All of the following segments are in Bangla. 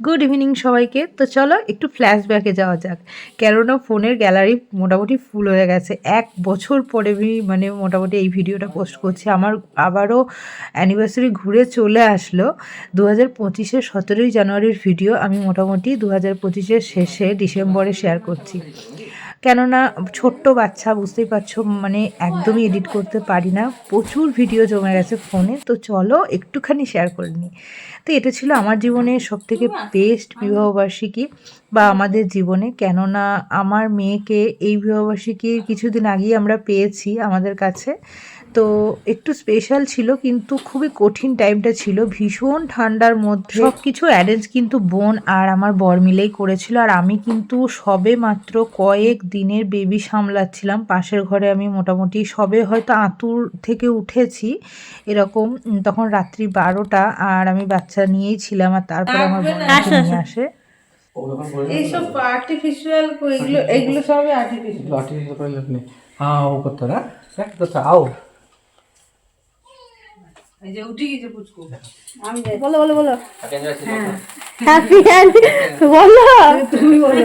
গুড ইভিনিং সবাইকে। তো চলো একটু ফ্ল্যাশব্যাকে যাওয়া যাক। কেননা ফোনের গ্যালারি মোটামুটি ফুল হয়ে গেছে। এক বছর পরে আমি মানে মোটামুটি এই ভিডিওটা পোস্ট করছি। আমার আবারও অ্যানিভার্সারি ঘুরে চলে আসলো। দু হাজার পঁচিশের সতেরোই জানুয়ারির ভিডিও আমি মোটামুটি দু হাজার পঁচিশের শেষে ডিসেম্বরে শেয়ার করছি। কেননা ছোট্ট বাচ্চা, বুঝতেই পারছ মানে একদমই এডিট করতে পারি না। প্রচুর ভিডিও জমে গেছে ফোনে তো চলো একটুখানি শেয়ার করে নিই। তো এটা ছিল আমার জীবনে সবথেকে বেস্ট বিবাহবার্ষিকী বা আমাদের জীবনে। কেননা আমার মেয়েকে এই বিবাহবার্ষিকীর কিছুদিন আগেই আমরা পেয়েছি আমাদের কাছে। তো একটু স্পেশাল ছিল, কিন্তু খুবই কঠিন টাইমটা ছিল। ভীষণ ঠান্ডার মধ্যে সব কিছু অ্যারেঞ্জ কিন্তু বোন আর আমার বর মিলেই করেছিল। আর আমি কিন্তু সবে মাত্র কয়েক দিনের বেবি সামলাচ্ছিলাম পাশের ঘরে আমি মোটামুটি সবে হয়তো আঁতুর থেকে উঠেছি এরকম তখন রাত্রি বারোটা আর আমি বাচ্চা নিয়েই ছিলাম আর তারপরে আমার বোন নিয়ে আসে এইসব আর্টিফিশিয়াল এগুলো এগুলো সবই আর্টিফিশিয়াল আর্টিফিশিয়াল নেই হ্যাঁ ও না আও বলো বলো বলো হ্যাপি বলো তুমি বলো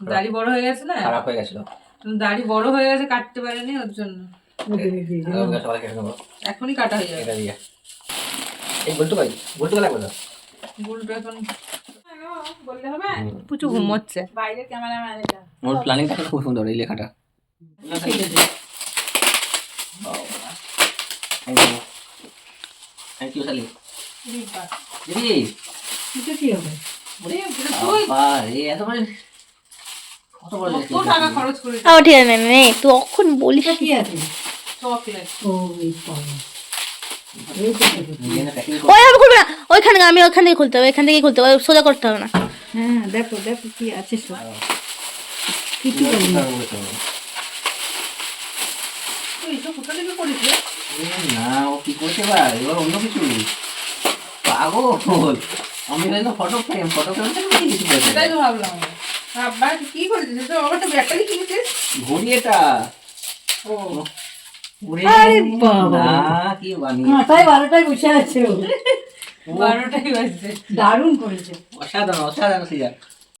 দাড়ি বড় হয়ে গেছে না হয়ে দাড়ি বড় হয়ে গেছে কাটতে পারেনি ওর জন্য ওদের দিয়ে দিলাম। আমরা সবাই কেটে নেব এখনই কাটা হয়ে যাবে। এটা দিয়ে। এই বলতো ভাই বলতো লাগবে তো? গুলটা এখন বললে হবে? পুচু ঘুমোচ্ছে। বাইরে ক্যামেরাম্যান এটা ওর প্ল্যানিংটা খুব সুন্দর এই লেখাটা। থ্যাংক ইউ সালি দিদি! এটা কি হবে? এত বড় আবার ঠিক আছে নে, নে তুই অখন বলিস কি? আছে? চকলেট। ও। ওই আমি খুলবে না। ওইখানে আমি ওইখান থেকে খুলতে হবে এখান থেকে খুলতে হবে সোজা করতে হবে না। হ্যাঁ দেখো দেখো কি আছে সব। কিছু না। ও কি এবার? অন্য কিছু। পাগল। আমি ফটো ফ্রেম ফটো ফ্রেম কিছু সেটাই তো ভাবলাম। বাবা কি করেছিস? তো আমার তো ব্যাটারি কিনেছিস। ঘড়ি এটা ও। ওরে আরে বাবা। কি বানিয়ে মাথায় বারোটায় বসে আছে বাজছে দারুণ করেছে। অসাধারণ অসাধারণ সিজা